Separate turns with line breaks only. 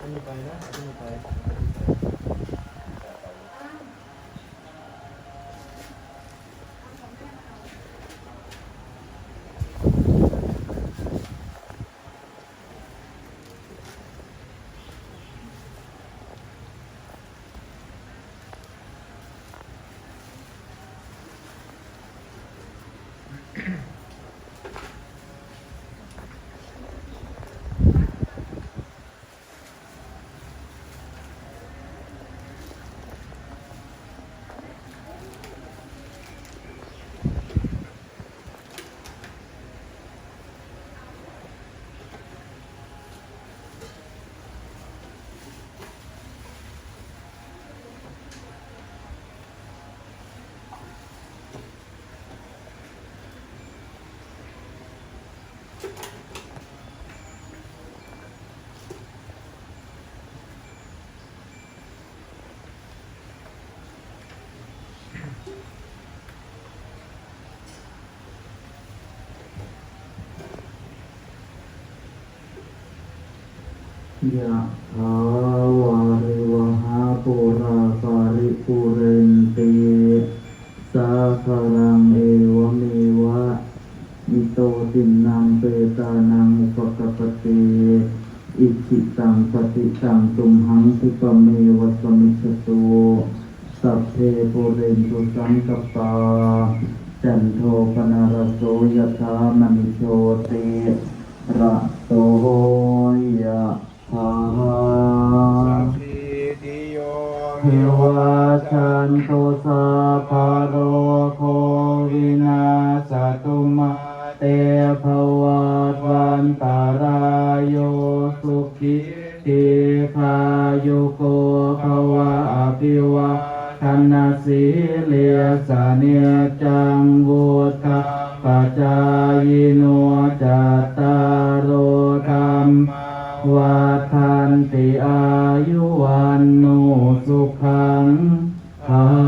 อันนี้ไป
ยะถาวาริวหาปุราปาริปุเรนติสาคารังเอวเมวะมิโตตินังเปตานังอุปกปติอิจิตังปฏิตังตุมหังคิปเมวะสมิจจตุสัพเพปุเรนตุสังกปาจันโทปนารโสยถามณิโชติระโตยะ เทวาชันตุสาภาโรโควินาสตุมาเตภวัตวันตารายโยสุขิติคายุโกภวะอภิวะธนาสีเลียสาเนียจังวุฒาปัจจายโนจัตตารโรธรรมวัฏันติอายุวันโน สุขังภา